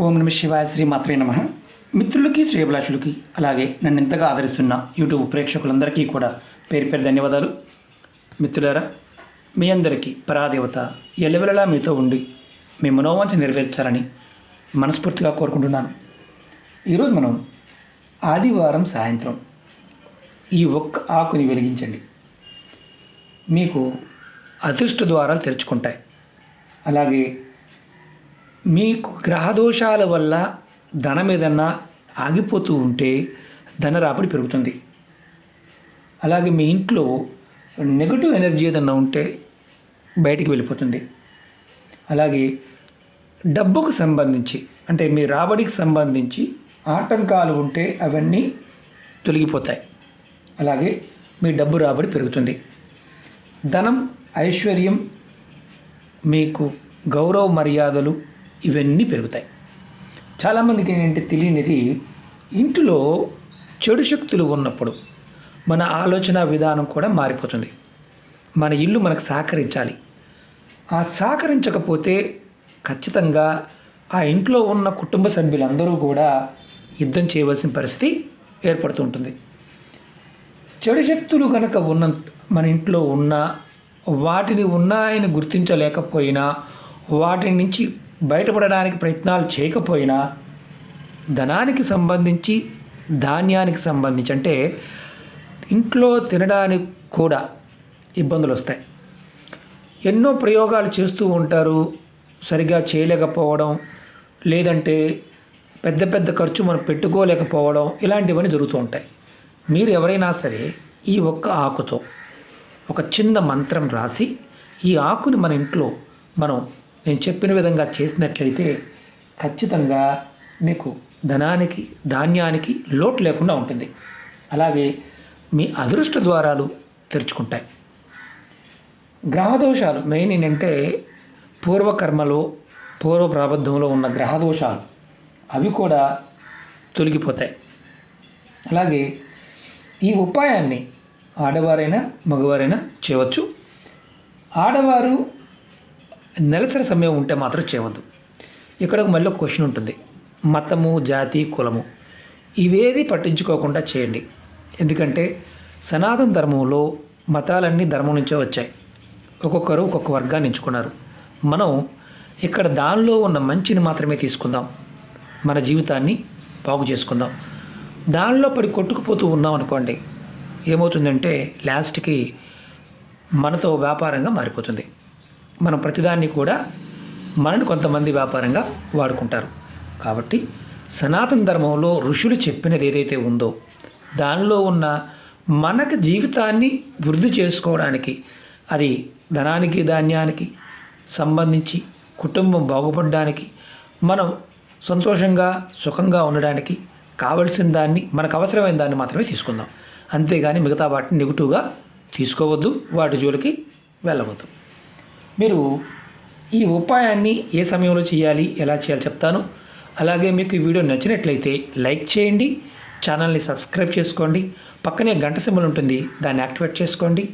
ఓం నమ శివాయ శ్రీ మాత్రే నమ. మిత్రులకి శ్రేయభిలాషులకి అలాగే నన్ను ఇంతగా ఆదరిస్తున్న యూట్యూబ్ ప్రేక్షకులందరికీ కూడా పేరు పేరు ధన్యవాదాలు. మిత్రులారా మీ అందరికీ పరాదేవత ఎల్లవెలలా మీతో ఉండి మీ మనోవాంఛ నెరవేర్చాలని మనస్ఫూర్తిగా కోరుకుంటున్నాను. ఈరోజు మనం ఆదివారం సాయంత్రం ఈ ఒక్క ఆకుని వెలిగించండి. మీకు అదృష్ట ద్వారాలు తెరుచుకుంటాయి. అలాగే మీకు గ్రహదోషాల వల్ల ధనం ఏదన్నా ఆగిపోతూ ఉంటే ధన రాబడి పెరుగుతుంది. అలాగే మీ ఇంట్లో నెగటివ్ ఎనర్జీ ఏదన్నా ఉంటే బయటికి వెళ్ళిపోతుంది. అలాగే డబ్బుకు సంబంధించి అంటే మీ రాబడికి సంబంధించి ఆటంకాలు ఉంటే అవన్నీ తొలగిపోతాయి. అలాగే మీ డబ్బు రాబడి పెరుగుతుంది. ధనం ఐశ్వర్యం మీకు గౌరవ మర్యాదలు ఇవన్నీ పెరుగుతాయి. చాలామందికి ఏంటంటే తెలియనిది ఇంటిలో చెడు శక్తులు ఉన్నప్పుడు మన ఆలోచన విధానం కూడా మారిపోతుంది. మన ఇల్లు మనకు సహకరించాలి. ఆ సహకరించకపోతే ఖచ్చితంగా ఆ ఇంట్లో ఉన్న కుటుంబ సభ్యులందరూ కూడా యుద్ధం చేయవలసిన పరిస్థితి ఏర్పడుతూ ఉంటుంది. చెడు శక్తులు కనుక ఉన్న మన ఇంట్లో ఉన్న వాటిని ఉన్నాయని గుర్తించలేకపోయినా వాటి నుంచి బయటపడడానికి ప్రయత్నాలు చేయకపోయినా ధనానికి సంబంధించి ధాన్యానికి సంబంధించి అంటే ఇంట్లో తినడానికి కూడా ఇబ్బందులు వస్తాయి. ఎన్నో ప్రయోగాలు చేస్తూ ఉంటారు సరిగా చేయలేకపోవడం లేదంటే పెద్ద పెద్ద ఖర్చు మనం పెట్టుకోలేకపోవడం ఇలాంటివన్నీ జరుగుతూ ఉంటాయి. మీరు ఎవరైనా సరే ఈ ఒక్క ఆకుతో ఒక చిన్న మంత్రం రాసి ఈ ఆకుని మన ఇంట్లో మనం నేను చెప్పిన విధంగా చేసినట్లయితే ఖచ్చితంగా మీకు ధనానికి ధాన్యానికి లోటు లేకుండా ఉంటుంది. అలాగే మీ అదృష్ట ద్వారాలు తెరుచుకుంటాయి. గ్రహదోషాలు మెయిన్ ఏంటంటే పూర్వకర్మలో పూర్వ ప్రాబద్ధంలో ఉన్న గ్రహదోషాలు అవి కూడా తొలగిపోతాయి. అలాగే ఈ ఉపాయాన్ని ఆడవారైనా మగవారైనా చేయవచ్చు. ఆడవారు నెలసరి సమయం ఉంటే మాత్రం చేయవద్దు. ఇక్కడ మళ్ళీ ఒక క్వశ్చన్ ఉంటుంది. మతము జాతి కులము ఇవేది పట్టించుకోకుండా చేయండి. ఎందుకంటే సనాతన ధర్మంలో మతాలన్నీ ధర్మం నుంచే వచ్చాయి. ఒక్కొక్కరు ఒక్కొక్క వర్గాన్ని ఎంచుకున్నారు. మనం ఇక్కడ దానిలో ఉన్న మంచిని మాత్రమే తీసుకుందాం. మన జీవితాన్ని బాగు చేసుకుందాం. దానిలో పడి కొట్టుకుపోతూ ఉన్నాం అనుకోండి ఏమవుతుందంటే లాస్ట్కి మనతో వ్యాపారంగా మారిపోతుంది. మనం ప్రతిదాన్ని కూడా మనని కొంతమంది వ్యాపారంగా వాడుకుంటారు. కాబట్టి సనాతన ధర్మంలో ఋషులు చెప్పినది ఏదైతే ఉందో దానిలో ఉన్న మనకు జీవితాన్ని వృద్ధి చేసుకోవడానికి అది ధనానికి ధాన్యానికి సంబంధించి కుటుంబం బాగుపడడానికి మనం సంతోషంగా సుఖంగా ఉండడానికి కావలసిన దాన్ని మనకు అవసరమైన దాన్ని మాత్రమే తీసుకుందాం. అంతేగాని మిగతా వాటిని నెగిటివ్గా తీసుకోవద్దు వాటి జోలికి వెళ్ళవద్దు. మీరు ఈ ఉపాయాన్ని ఏ సమయంలో చేయాలి ఎలా చేయాలి చెప్తాను. అలాగే మీకు ఈ వీడియో నచ్చినట్లయితే లైక్ చేయండి ఛానల్ని సబ్స్క్రైబ్ చేసుకోండి పక్కనే గంట సింబల్ ఉంటుంది దాన్ని యాక్టివేట్ చేసుకోండి.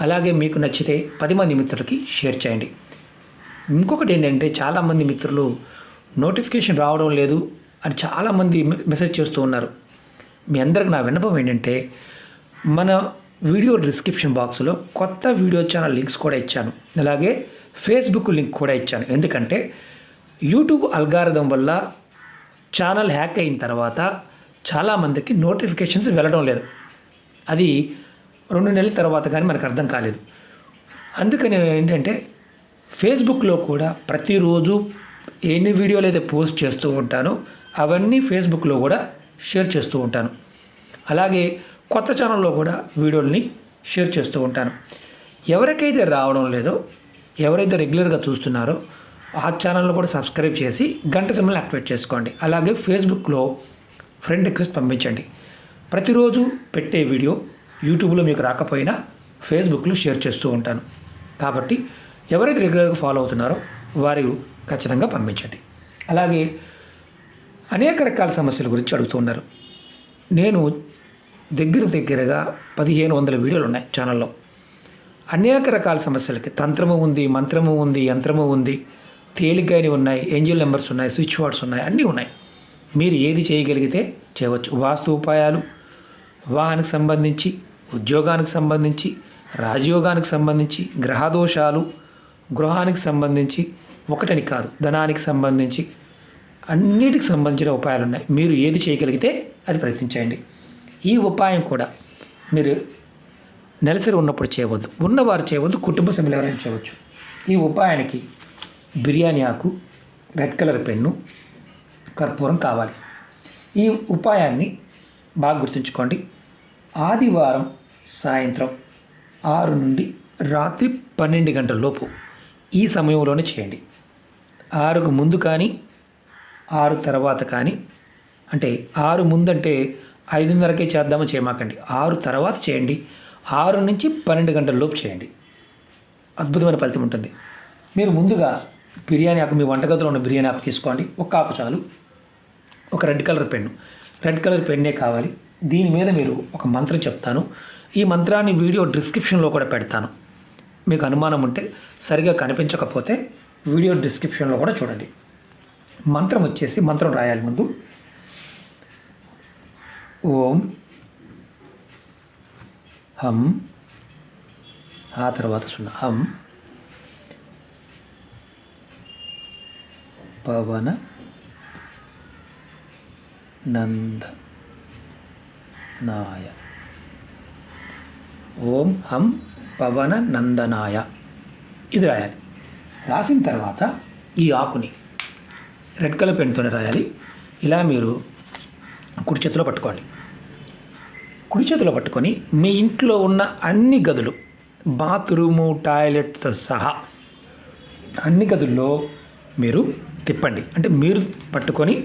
అలాగే మీకు నచ్చితే పది మంది మిత్రులకి షేర్ చేయండి. ఇంకొకటి ఏంటంటే చాలామంది మిత్రులు నోటిఫికేషన్ రావడం లేదు అని చాలామంది మెసేజ్ చేస్తూ ఉన్నారు. మీ అందరికి నా విన్నపం ఏంటంటే మన వీడియో డిస్క్రిప్షన్ బాక్స్లో కొత్త వీడియో ఛానల్ లింక్స్ కూడా ఇచ్చాను. అలాగే ఫేస్బుక్ లింక్ కూడా ఇచ్చాను. ఎందుకంటే యూట్యూబ్ అల్గారిథం వల్ల ఛానల్ హ్యాక్ అయిన తర్వాత చాలామందికి నోటిఫికేషన్స్ వెళ్ళడం లేదు. అది రెండు నెలల తర్వాత కానీ మనకు అర్థం కాలేదు. అందుకని ఏంటంటే ఫేస్బుక్లో కూడా ప్రతిరోజు ఎన్ని వీడియోలు అయితే పోస్ట్ చేస్తూ ఉంటానో అవన్నీ ఫేస్బుక్లో కూడా షేర్ చేస్తూ ఉంటాను. అలాగే కొత్త ఛానల్లో కూడా వీడియోల్ని షేర్ చేస్తూ ఉంటాను. ఎవరికైతే రావడం లేదో ఎవరైతే రెగ్యులర్గా చూస్తున్నారో ఆ ఛానల్లో కూడా సబ్స్క్రైబ్ చేసి గంట సింబల్ని యాక్టివేట్ చేసుకోండి. అలాగే ఫేస్బుక్లో ఫ్రెండ్ రిక్వెస్ట్ పంపించండి. ప్రతిరోజు పెట్టే వీడియో యూట్యూబ్లో మీకు రాకపోయినా ఫేస్బుక్లో షేర్ చేస్తూ ఉంటాను. కాబట్టి ఎవరైతే రెగ్యులర్గా ఫాలో అవుతున్నారో వారు ఖచ్చితంగా పంపించండి. అలాగే అనేక రకాల సమస్యల గురించి అడుగుతున్నారు నేను దగ్గర దగ్గరగా పదిహేను వందల వీడియోలు ఉన్నాయి ఛానల్లో. అనేక రకాల సమస్యలకి తంత్రము ఉంది మంత్రము ఉంది యంత్రము ఉంది తేలికైనవి ఉన్నాయి ఏంజిల్ నెంబర్స్ ఉన్నాయి స్విచ్ వార్డ్స్ ఉన్నాయి అన్నీ ఉన్నాయి. మీరు ఏది చేయగలిగితే చేయవచ్చు. వాస్తు ఉపాయాలు వివాహానికి సంబంధించి ఉద్యోగానికి సంబంధించి రాజయోగానికి సంబంధించి గ్రహదోషాలు గృహానికి సంబంధించి ఒకటని కాదు ధనానికి సంబంధించి అన్నిటికి సంబంధించిన ఉపాయాలు ఉన్నాయి. మీరు ఏది చేయగలిగితే అది ప్రయత్నించండి. ఈ ఉపాయం కూడా మీరు నెలసరి ఉన్నప్పుడు చేయవద్దు. ఉన్నవారు చేయవద్దు కుటుంబ సభ్యులు ఎవరైనా చేయవచ్చు. ఈ ఉపాయానికి బిర్యానీ ఆకు రెడ్ కలర్ పెన్ను కర్పూరం కావాలి. ఈ ఉపాయాన్ని బాగా గుర్తుంచుకోండి. ఆదివారం సాయంత్రం ఆరు నుండి రాత్రి పన్నెండు గంటల లోపు ఈ సమయంలోనే చేయండి. ఆరుకు ముందు కానీ ఆరు తర్వాత కానీ అంటే ఆరు ముందంటే ఐదున్నరకే చేద్దామని చేయమాకండి. ఆరు తర్వాత చేయండి. ఆరు నుంచి పన్నెండు గంటల లోపు చేయండి. అద్భుతమైన ఫలితం ఉంటుంది. మీరు ముందుగా బిర్యానీ ఆకు మీ వంటగదిలో ఉన్న బిర్యానీ ఆకు తీసుకోండి. ఒక ఆకు చాలు. ఒక red colour pen. Red colour పెన్నే కావాలి. దీని మీద మీరు ఒక మంత్రం చెప్తాను. ఈ మంత్రాన్ని వీడియో డిస్క్రిప్షన్లో కూడా పెడతాను. మీకు అనుమానం ఉంటే సరిగా కనిపించకపోతే వీడియో డిస్క్రిప్షన్లో కూడా చూడండి. మంత్రం వచ్చేసి మంత్రం రాయాలి ముందు. ఓం హం ఆ తర్వాత సున్నా హం పవన నంద నాయ ఓం హం పవన నందనాయ ఇది రాయాలి. రాసిన తర్వాత ఈ ఆకుని రెడ్ కలర్ పెన్తోనే రాయాలి. ఇలా మీరు కుడి చేతిలో పట్టుకోండి. కుడి చేతిలో పట్టుకొని మీ ఇంట్లో ఉన్న అన్ని గదులు బాత్రూము టాయిలెట్తో సహా అన్ని గదుల్లో మీరు తిప్పండి. అంటే మీరు పట్టుకొని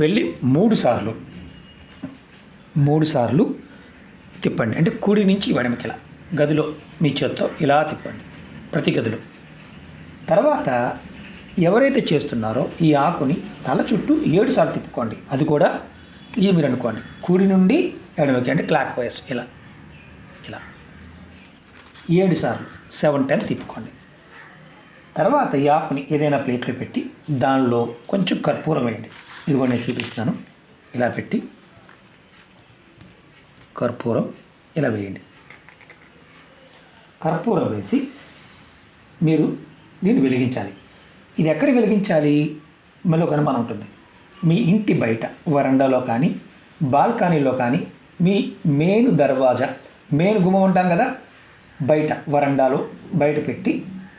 వెళ్ళి మూడు సార్లు మూడు సార్లు తిప్పండి. అంటే కుడి నుంచి వెడమకి గదిలో మీ చేత్తో ఇలా తిప్పండి ప్రతి గదిలో. తర్వాత ఎవరైతే చేస్తున్నారో ఈ ఆకుని తల చుట్టూ ఏడు సార్లు తిప్పుకోండి. అది కూడా ఇవి మీరు అనుకోండి. కుడి నుండి ఎడమకి అంటే క్లాక్ వైస్. ఇలా. ఇలా. ఏడు సార్లు. సెవెన్ టైమ్స్ తిప్పుకోండి. తర్వాత ఈ ఆకుని ఏదైనా ప్లేట్లో పెట్టి దానిలో కొంచెం కర్పూరం వేయండి. ఇదిగో నేను చూపిస్తున్నాను. ఇలా పెట్టి కర్పూరం ఇలా వేయండి. కర్పూరం వేసి మీరు దీన్ని వెలిగించాలి. ఇది ఎక్కడ వెలిగించాలి? మళ్ళీ ఒక అనుమానం ఉంటుంది. మీ ఇంటి బయట వరండాలో కానీ బాల్కనీలో కానీ మీ మెయిన్ దర్వాజా మెయిన్ గుమ్మ ఉంటాం కదా బయట వరండాలో బయట పెట్టి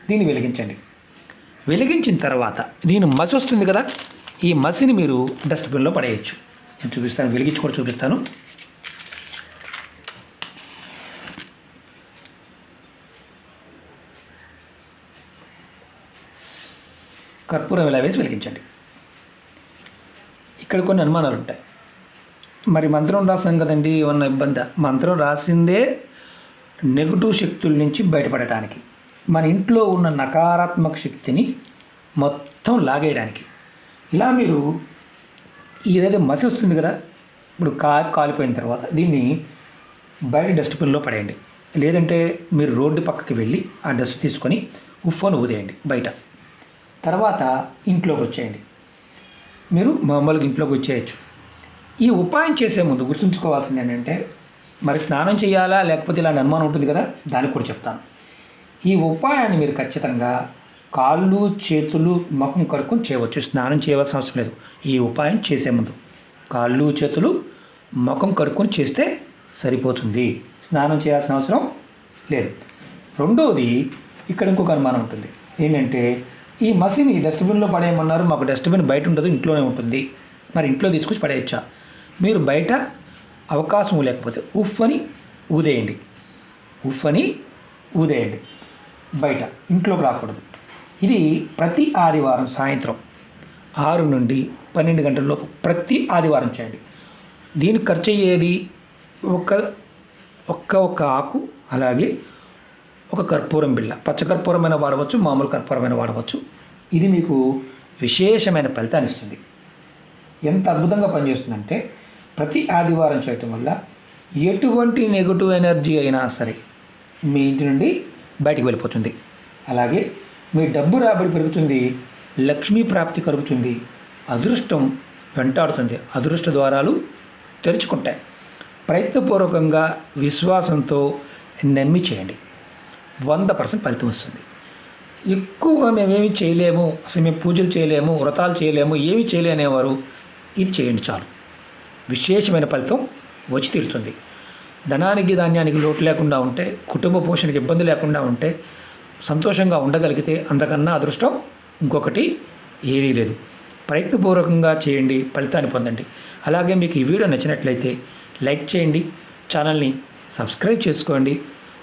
దీన్ని వెలిగించండి. వెలిగించిన తర్వాత దీని మసి వస్తుంది కదా ఈ మసిని మీరు డస్ట్బిన్లో పడేయచ్చు. నేను చూపిస్తాను వెలిగించి కూడా చూపిస్తాను. కర్పూరం ఇలా వేసి వెలిగించండి. ఇక్కడ కొన్ని అనుమానాలు ఉంటాయి. మరి మంత్రం రాసాం కదండి ఏమన్నా ఇబ్బంది? మంత్రం రాసిందే నెగటివ్ శక్తుల నుంచి బయటపడటానికి మన ఇంట్లో ఉన్న నకారాత్మక శక్తిని మొత్తం లాగేయడానికి. ఇలా మీరు ఏదైతే మసి వస్తుంది కదా ఇప్పుడు కా కాలిపోయిన తర్వాత దీన్ని బయట డస్ట్బిన్లో పడేయండి. లేదంటే మీరు రోడ్డు పక్కకి వెళ్ళి ఆ డస్ట్ తీసుకొని ఉఫ్ఫను ఊదేయండి బయట. తర్వాత ఇంట్లోకి వచ్చేయండి. మీరు మామూలుగా ఇంట్లోకి వచ్చేయచ్చు. ఈ ఉపాయం చేసే ముందు గుర్తుంచుకోవాల్సింది ఏంటంటే మరి స్నానం చేయాలా లేకపోతే ఇలాంటి అనుమానం ఉంటుంది కదా దానికి కూడా చెప్తాను. ఈ ఉపాయాన్ని మీరు ఖచ్చితంగా కాళ్ళు చేతులు ముఖం కడుక్కొని చేయవచ్చు. స్నానం చేయవలసిన అవసరం లేదు. ఈ ఉపాయం చేసే ముందు. కాళ్ళు చేతులు ముఖం కడుక్కొని చేస్తే సరిపోతుంది. స్నానం చేయాల్సిన అవసరం లేదు. రెండవది ఇక్కడ ఇంకొక అనుమానం ఉంటుంది. ఏంటంటే ఈ మసిని డస్ట్బిన్లో పడేయమన్నారు. మాకు డస్ట్బిన్ బయట ఉండదు ఇంట్లోనే ఉంటుంది. మరి ఇంట్లో తీసుకొచ్చి పడేయచ్చా? మీరు బయట అవకాశం లేకపోతే ఉఫ్ అని ఊదేయండి. ఉఫ్ అని ఊదేయండి. బయట ఇంట్లోకి రాకూడదు. ఇది ప్రతి ఆదివారం సాయంత్రం ఆరు నుండి పన్నెండు గంటల లోపు ప్రతి ఆదివారం చేయండి. దీనికి ఖర్చు అయ్యేది ఒక ఒక్క ఒక్క ఆకు అలాగే ఒక కర్పూరం బిళ్ళ. పచ్చ కర్పూరమైన వాడవచ్చు మామూలు కర్పూరమైన వాడవచ్చు. ఇది మీకు విశేషమైన ఫలితాన్ని ఇస్తుంది. ఎంత అద్భుతంగా పనిచేస్తుందంటే ప్రతి ఆదివారం చేయటం వల్ల ఎటువంటి నెగటివ్ ఎనర్జీ అయినా సరే మీ ఇంటి నుండి బయటికి వెళ్ళిపోతుంది. అలాగే మీ డబ్బు రాబడి పెరుగుతుంది లక్ష్మీ ప్రాప్తి కలుగుతుంది అదృష్టం వెంటాడుతుంది. అదృష్ట ద్వారాలు తెరుచుకుంటాయి. ప్రయత్నపూర్వకంగా విశ్వాసంతో నమ్మి చేయండి. వంద పర్సెంట్ ఫలితం వస్తుంది. ఎక్కువగా మేమేమి చేయలేము అసలు మేము పూజలు చేయలేము వ్రతాలు చేయలేము ఏమి చేయలేనేవారు ఇది చేయండి చాలు. విశేషమైన ఫలితం వచ్చి తీరుతుంది. ధనానికి ధాన్యానికి లోటు లేకుండా ఉంటే కుటుంబ పోషణకి ఇబ్బంది లేకుండా ఉంటే సంతోషంగా ఉండగలిగితే అంతకన్నా అదృష్టం ఇంకొకటి ఏదీ లేదు. ప్రయత్నపూర్వకంగా చేయండి ఫలితాన్ని పొందండి. అలాగే మీకు ఈ వీడియో నచ్చినట్లయితే లైక్ చేయండి ఛానల్ని సబ్స్క్రైబ్ చేసుకోండి.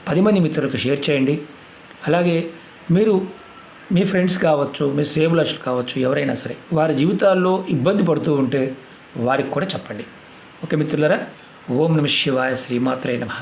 పది మంది మిత్రులకు షేర్ చేయండి. అలాగే మీరు మీ ఫ్రెండ్స్ కావచ్చు మీ శ్రేబులర్స్ కావచ్చు ఎవరైనా సరే వారి జీవితాల్లో ఇబ్బంది పడుతూ ఉంటే వారికి కూడా చెప్పండి. ఓకే మిత్రులరా ఓం నమ శివాయ శ్రీమాత్రే నమః.